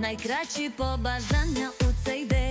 найкращі побажання у цей день.